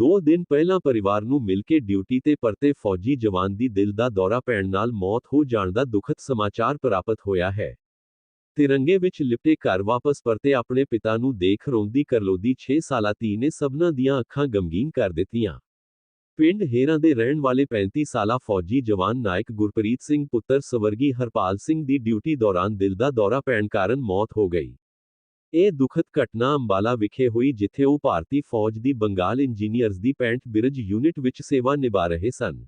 ਦੋ ਦਿਨ ਪਹਿਲਾਂ ਪਰਿਵਾਰ ਨੂੰ ਮਿਲ ਕੇ ਡਿਊਟੀ ਤੇ ਪਰਤੇ ਫੌਜੀ ਜਵਾਨ ਦੀ ਦਿਲ ਦਾ ਦੌਰਾ ਪੈਣ ਨਾਲ ਮੌਤ ਹੋ ਜਾਣ ਦਾ ਦੁਖਦ ਸਮਾਚਾਰ ਪ੍ਰਾਪਤ ਹੋਇਆ ਹੈ। ਤਿਰੰਗੇ ਵਿੱਚ ਲਿਪਟੇ ਘਰ ਵਾਪਸ ਪਰਤੇ ਆਪਣੇ ਪਿਤਾ ਨੂੰ ਦੇਖ ਰੋਂਦੀ ਕਰਲੋਦੀ 6 ਸਾਲਾ ਧੀ ਨੇ ਸਭਨਾਂ ਦੀਆਂ ਅੱਖਾਂ ਗਮਗੀਨ ਕਰ ਦਿੱਤੀਆਂ। ਪਿੰਡ ਹੇਰਾਂ ਦੇ ਰਹਿਣ ਵਾਲੇ 35 ਸਾਲਾ ਫੌਜੀ ਜਵਾਨ ਨਾਇਕ ਗੁਰਪ੍ਰੀਤ ਸਿੰਘ ਪੁੱਤਰ ਸਵਰਗੀ ਹਰਪਾਲ ਸਿੰਘ ਦੀ ਡਿਊਟੀ ਦੌਰਾਨ ਦਿਲ ਦਾ ਦੌਰਾ ਪੈਣ ਕਾਰਨ ਮੌਤ ਹੋ ਗਈ। ਇਹ ਦੁਖਦ ਘਟਨਾ ਅੰਬਾਲਾ ਵਿਖੇ ਹੋਈ ਜਿੱਥੇ ਉਹ ਭਾਰਤੀ ਫੌਜ ਦੀ ਬੰਗਾਲ ਇੰਜੀਨੀਅਰਜ਼ ਦੀ 65 ਬਿਰਜ ਯੂਨਿਟ ਵਿੱਚ ਸੇਵਾ ਨਿਭਾ ਰਹੇ ਸਨ।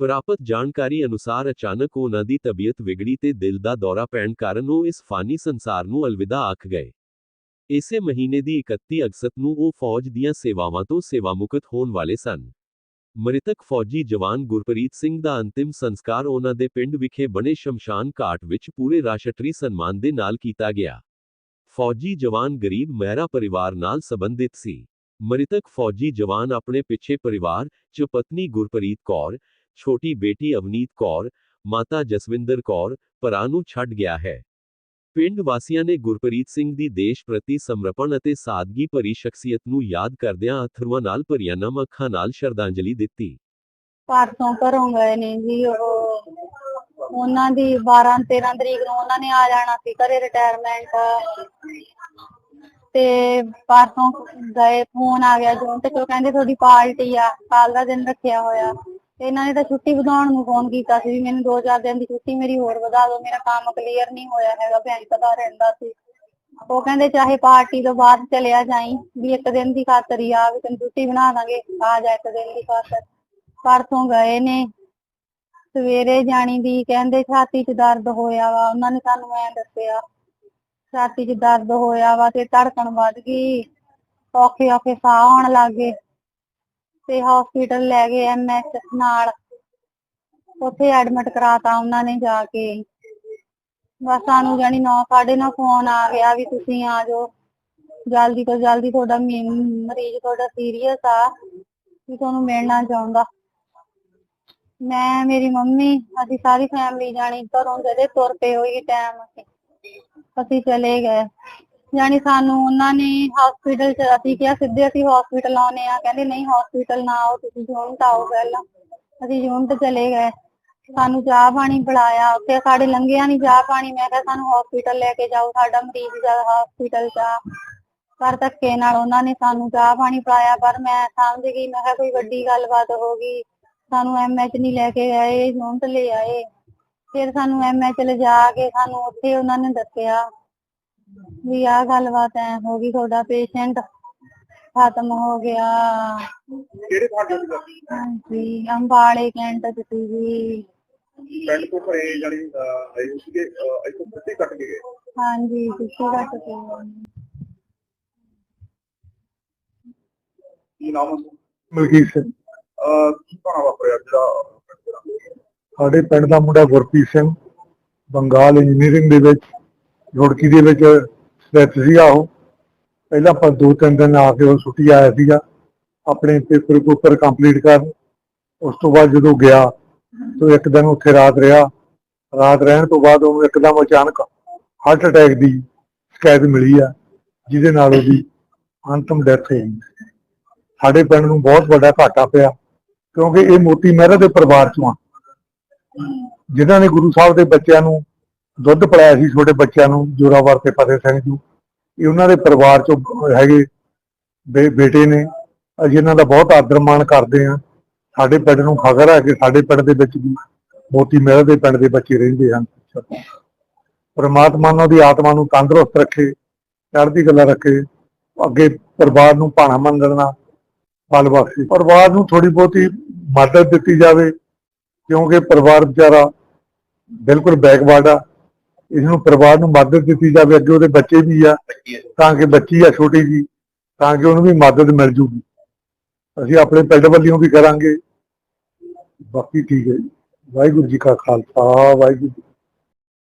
ਪ੍ਰਾਪਤ ਜਾਣਕਾਰੀ ਅਨੁਸਾਰ ਅਚਾਨਕ ਉਹਨਾਂ ਦੀ ਤਬੀਅਤ ਵਿਗੜੀ ਤੇ ਦਿਲ ਦਾ ਦੌਰਾ ਪੈਣ ਕਾਰਨ ਉਹ ਇਸ ਫਾਨੀ ਸੰਸਾਰ ਨੂੰ ਅਲਵਿਦਾ ਆਖ ਗਏ। ਇਸੇ ਮਹੀਨੇ ਦੀ 31 ਅਗਸਤ ਨੂੰ ਉਹ ਫੌਜ ਦੀਆਂ ਸੇਵਾਵਾਂ ਤੋਂ ਸੇਵਾਮੁਕਤ ਹੋਣ ਵਾਲੇ ਸਨ। ਮ੍ਰਿਤਕ ਫੌਜੀ ਜਵਾਨ ਗੁਰਪ੍ਰੀਤ ਸਿੰਘ ਦਾ ਅੰਤਿਮ ਸੰਸਕਾਰ ਉਹਨਾਂ ਦੇ ਪਿੰਡ ਵਿਖੇ ਬਣੇ ਸ਼ਮਸ਼ਾਨ ਘਾਟ ਵਿੱਚ ਪੂਰੇ ਰਾਸ਼ਟਰੀ ਸਨਮਾਨ ਦੇ ਨਾਲ ਕੀਤਾ ਗਿਆ। ਫੌਜੀ ਜਵਾਨ ਗਰੀਬ ਮਹਿਰਾ ਪਰਿਵਾਰ ਨਾਲ ਸੰਬੰਧਿਤ ਸੀ ਮ੍ਰਿਤਕ ਫੌਜੀ ਜਵਾਨ ਆਪਣੇ ਪਿੱਛੇ ਪਰਿਵਾਰ ਚ ਪਤਨੀ ਗੁਰਪ੍ਰੀਤ ਕੌਰ ਛੋਟੀ ਬੇਟੀ ਅਵਨੀਤ ਕੌਰ ਮਾਤਾ ਜਸਵਿੰਦਰ ਕੌਰ ਭਰਾ ਨੂੰ ਛੱਡ ਗਿਆ ਹੈ ਪਿੰਡ ਵਾਸੀਆਂ ਨੇ ਗੁਰਪ੍ਰੀਤ ਸਿੰਘ ਦੀ ਦੇਸ਼ ਪ੍ਰਤੀ ਸਮਰਪਣ ਅਤੇ ਸਾਦਗੀ ਭਰੀ ਸ਼ਖਸੀਅਤ ਨੂੰ ਯਾਦ ਕਰਦਿਆਂ ਅਥਰੂਆਂ ਨਾਲ ਭਰੀਆਂ ਨਮ ਅੱਖਾਂ ਨਾਲ ਸ਼ਰਧਾਂਜਲੀ ਦਿੱਤੀ ਪਰਸੋਂ ਘਰੋਂ ਗਏ ਨੇ ਜੀ ਉਹ ਉਹਨਾਂ ਦੀ 12 13 ਤਰੀਕ ਨੂੰ ਉਹਨਾਂ ਨੇ ਆ ਜਾਣਾ ਸੀ ਘਰੇ ਰਿਟਾਇਰਮੈਂਟ ਤੇ ਪਰਸੋਂ ਗਏ ਫੋਨ ਆ ਗਿਆ, ਜੂਨ ਤੇ ਉਹ ਕਹਿੰਦੇ ਤੁਹਾਡੀ ਪਾਰਟੀ ਆ ਕੱਲ ਦਾ ਦਿਨ ਰੱਖਿਆ ਹੋਇਆ। ਤੇ ਇਹਨਾਂ ਨੇ ਤਾਂ ਛੁੱਟੀ ਵਧਾਉਣ ਨੂੰ ਫੋਨ ਕੀਤਾ ਸੀ ਵੀ ਮੈਨੂੰ 2-4 ਦਿਨ ਦੀ ਛੁੱਟੀ ਮੇਰੀ ਹੋਰ ਵਧਾ ਦਿਓ, ਮੇਰਾ ਕੰਮ ਕਲੀਅਰ ਨਹੀਂ ਹੋਇਆ ਹੈਗਾ ਬੈਂਕ ਦਾ ਰਹਿੰਦਾ ਸੀ। ਉਹ ਕਹਿੰਦੇ ਚਾਹੇ ਪਾਰਟੀ ਤੋਂ ਬਾਅਦ ਚਲਿਆ ਜਾਈ, ਵੀ ਇੱਕ ਦਿਨ ਦੀ ਖਾਤਰ ਹੀ ਆ, ਵੀ ਤੈਨੂੰ ਛੁੱਟੀ ਬਣਾ ਦਾਂਗੇ, ਆ ਜਾ ਇੱਕ ਦਿਨ ਦੀ ਖਾਤਰ। ਪਰਸੋਂ ਗਏ ਨੇ ਸਵੇਰੇ ਜਾਣੀ ਦੀ ਕਹਿੰਦੇ ਛਾਤੀ 'ਚ ਦਰਦ ਹੋਇਆ ਵਾ, ਉਹਨਾਂ ਨੇ ਸਾਨੂੰ ਐਂ ਦੱਸਿਆ, ਛਾਤੀ 'ਚ ਦਰਦ ਹੋਇਆ ਵਾ ਤੇ ਧੜਕਣ ਵੱਧ ਗਈ, ਔਖੇ ਔਖੇ ਸਾਹ ਆਉਣ ਲੱਗ ਗਏ ਤੇ ਹਸਪੀਟਲ ਲੈ ਗਏ ਐਮਐਸ ਨਾਲ, ਉੱਥੇ ਐਡਮਿਟ ਕਰਾਤਾ ਉਹਨਾਂ ਨੇ ਜਾ ਕੇ। ਬਸ ਸਾਨੂੰ ਜਾਣੀ 9 ਨੌ ਫੋਨ ਆ ਗਿਆ ਵੀ ਤੁਸੀਂ ਆ ਜਾਓ। ਜਲਦੀ ਤੋਂ ਜਲਦੀ ਤੁਹਾਡਾ ਮਰੀਜ਼ ਤੁਹਾਡਾ ਸੀਰੀਅਸ ਆ, ਵੀ ਤੁਹਾਨੂੰ ਮਿਲਣਾ ਚਾਹੁੰਦਾ। ਮੈਂ, ਮੇਰੀ ਮੰਮੀ, ਅਸੀਂ ਸਾਰੀ ਫੈਮਿਲੀ ਜਾਣੀ ਘਰੋਂ ਜਦੇ ਤੁਰ ਪਏ ਹੋਈ ਟਾਈਮ ਅਸੀਂ ਅਸੀਂ ਚਲੇ ਗਏ। ਜਾਣੀ ਸਾਨੂੰ ਉਹਨਾਂ ਨੇ ਹਸਪੀਟਲ ਚ, ਅਸੀਂ ਕਿਹਾ ਸਿੱਧੇ ਅਸੀਂ ਹਸਪੀਟਲ ਆਉਨੇ ਆ ਕਹਿੰਦੇ ਨਹੀਂ ਹਸਪੀਟਲ ਨਾ ਆਓ, ਤੁਸੀਂ ਯੂਨਿਟ ਆਓ ਪਹਿਲਾਂ। ਅਸੀਂ ਯੂਨਿਟ ਚਲੇ ਗਏ। ਸਾਨੂੰ ਚਾਹ ਪਾਣੀ ਪਿਲਾਇਆ। ਉੱਥੇ ਸਾਡੇ ਲੰਘਿਆ ਨਹੀਂ ਚਾਹ ਪਾਣੀ। ਮੈਂ ਕਿਹਾ, ਸਾਨੂੰ ਹਸਪੀਟਲ ਲੈ ਕੇ ਜਾਓ। ਸਾਡਾ ਮਰੀਜ਼ ਜਦ ਹਸਪੀਟਲ ਚ ਆ। ਪਰ ਧੱਕੇ ਨਾਲ ਉਹਨਾਂ ਨੇ ਸਾਨੂੰ ਚਾਹ ਪਾਣੀ ਪਿਲਾਇਆ। ਪਰ ਮੈਂ ਸਮਝ ਗਈ। ਮੈਂ ਕਿਹਾ, ਕੋਈ ਵੱਡੀ ਗੱਲਬਾਤ ਹੋ ਗਈ। ਸਾਨੂੰ ਐਮਐਚ ਨਹੀਂ ਲੈ ਕੇ ਗਏ ਯੂਨਿਟ ਲੈ ਆਏ। ਫਿਰ ਸਾਨੂੰ ਐਮਐਚ ਲਿਜਾ ਕੇ ਸਾਨੂੰ ਉੱਥੇ ਉਹਨਾਂ ਨੇ ਦੱਸਿਆ ਵੀ ਆਹ ਗੱਲਬਾਤ ਐ ਹੋ ਗਈ ਤੁਹਾਡਾ ਪੇਸ਼ੈਂਟ ਖਤਮ ਹੋ ਗਿਆ। ਕਿਹੜੇ ਹਾਂਜੀ ਅੰਬਾਲੇ ਕੈਂਟ ਚ ਸੀ ਜੀ। ਪਿੰਡ ਤੋਂ ਘਰੇ ਜਾਨੀ ਆਏ ਸੀਗੇ ਅਹ, ਇੱਥੋਂ ਸਿੱਧੇ ਕੱਟ ਕੇ ਗਏ। ਹਾਂਜੀ ਤੁਸੀਂ ਘੱਟ ਕੇ ਕੀ ਨਾਮ ਸੀ ਮਲਕੀਤ ਸਿੰਘ। ਕੀ ਭਾਣਾ ਵਾਪਰਿਆ ਜਿਹੜਾ ਸਾਡੇ ਪਿੰਡ ਦਾ ਮੁੰਡਾ ਗੁਰਪ੍ਰੀਤ ਸਿੰਘ, ਬੰਗਾਲ ਇੰਜੀਨੀਅਰਿੰਗ ਦੇ ਵਿੱਚ, ਰੁੜਕੀ ਦੇ ਵਿੱਚ ਸਥਿਤ ਸੀਗਾ ਉਹ। ਪਹਿਲਾਂ ਪਰ ਦੋ ਤਿੰਨ ਦਿਨ ਆ ਕੇ ਉਹ ਛੁੱਟੀ ਆਇਆ ਸੀਗਾ, ਆਪਣੇ ਪੇਪਰ ਪੇਪਰ ਕੰਪਲੀਟ ਕਰਨ। ਉਸ ਤੋਂ ਬਾਅਦ ਜਦੋਂ ਗਿਆ, ਤਾਂ ਇੱਕ ਦਿਨ ਉੱਥੇ ਰਾਤ ਰਿਹਾ। ਰਾਤ ਰਹਿਣ ਤੋਂ ਬਾਅਦ ਉਹਨੂੰ ਇੱਕਦਮ ਅਚਾਨਕ ਹਾਰਟ ਅਟੈਕ ਦੀ ਸ਼ਿਕਾਇਤ ਮਿਲੀ ਆ, ਜਿਹਦੇ ਨਾਲ ਉਹਦੀ ਅੰਤਮ ਡੈਥ ਹੋਈ। ਸਾਡੇ ਪਿੰਡ ਨੂੰ ਬਹੁਤ ਵੱਡਾ ਘਾਟਾ ਪਿਆ। ਕਿਉਂਕਿ ਇਹ ਮੋਤੀ ਮਹਿਰਾ ਦੇ ਪਰਿਵਾਰ ਚੋਂ ਆ। ਜਿਨ੍ਹਾਂ ਨੇ ਗੁਰੂ ਸਾਹਿਬ ਦੇ ਬੱਚਿਆਂ ਨੂੰ ਦੁੱਧ ਪਿਲਾਇਆ ਸੀ, ਛੋਟੇ ਬੱਚਿਆਂ ਨੂੰ, ਜੋਰਾਵਰ ਤੇ ਫਤਿਹ ਸਿੰਘ ਜੀ। ਇਹ ਉਹਨਾਂ ਦੇ ਪਰਿਵਾਰ ਚੋਂ ਹੈਗੇ ਬੇਟੇ ਨੇ। ਅਸੀਂ ਇਹਨਾਂ ਦਾ ਬਹੁਤ ਆਦਰ ਮਾਣ ਕਰਦੇ ਆ ਸਾਡੇ ਪਿੰਡ ਨੂੰ ਫਖਰ ਹੈ ਕਿ ਸਾਡੇ ਪਿੰਡ ਦੇ ਵਿੱਚ ਵੀ ਮੋਤੀ ਮਹਿਰਾ ਦੇ ਪਿੰਡ ਦੇ ਬੱਚੇ ਰਹਿੰਦੇ ਹਨ। ਪਰਮਾਤਮਾ ਉਹਨਾਂ ਦੀ ਆਤਮਾ ਨੂੰ ਤੰਦਰੁਸਤ ਰੱਖੇ, ਚੜ੍ਹਦੀ ਕਲਾ ਰੱਖੇ, ਅੱਗੇ ਪਰਿਵਾਰ ਨੂੰ ਭਾਣਾ ਮੰਨਣਾ ਬਲ ਬਖਸ਼ੇ ਪਰਿਵਾਰ ਨੂੰ ਥੋੜੀ ਬਹੁਤੀ ਮਦਦ ਦਿੱਤੀ ਜਾਵੇ ਕਿਉਂਕਿ ਪਰਿਵਾਰ ਵਿਚਾਰਾ ਬਿਲਕੁਲ ਬੈਕਵਰਡ ਆ। ਇਸ ਨੂੰ ਪਰਿਵਾਰ ਨੂੰ ਮਦਦ ਦਿੱਤੀ ਜਾਵੇ ਅੱਗੇ ਉਹਦੇ ਬੱਚੇ ਵੀ ਆ ਤਾਂ ਕਿ ਬੱਚੀ ਆ ਛੋਟੀ ਜੀ ਤਾਂ ਕਿ ਉਹਨੂੰ ਵੀ ਮਦਦ ਮਿਲ ਜੂਗੀ। ਅਸੀਂ ਆਪਣੇ ਪਿੰਡ ਵੱਲੋਂ ਵੀ ਕਰਾਂਗੇ। ਬਾਕੀ ਠੀਕ ਹੈ ਜੀ। ਵਾਹਿਗੁਰੂ ਜੀ ਕਾ ਖਾਲਸਾ ਵਾਹਿਗੁਰੂ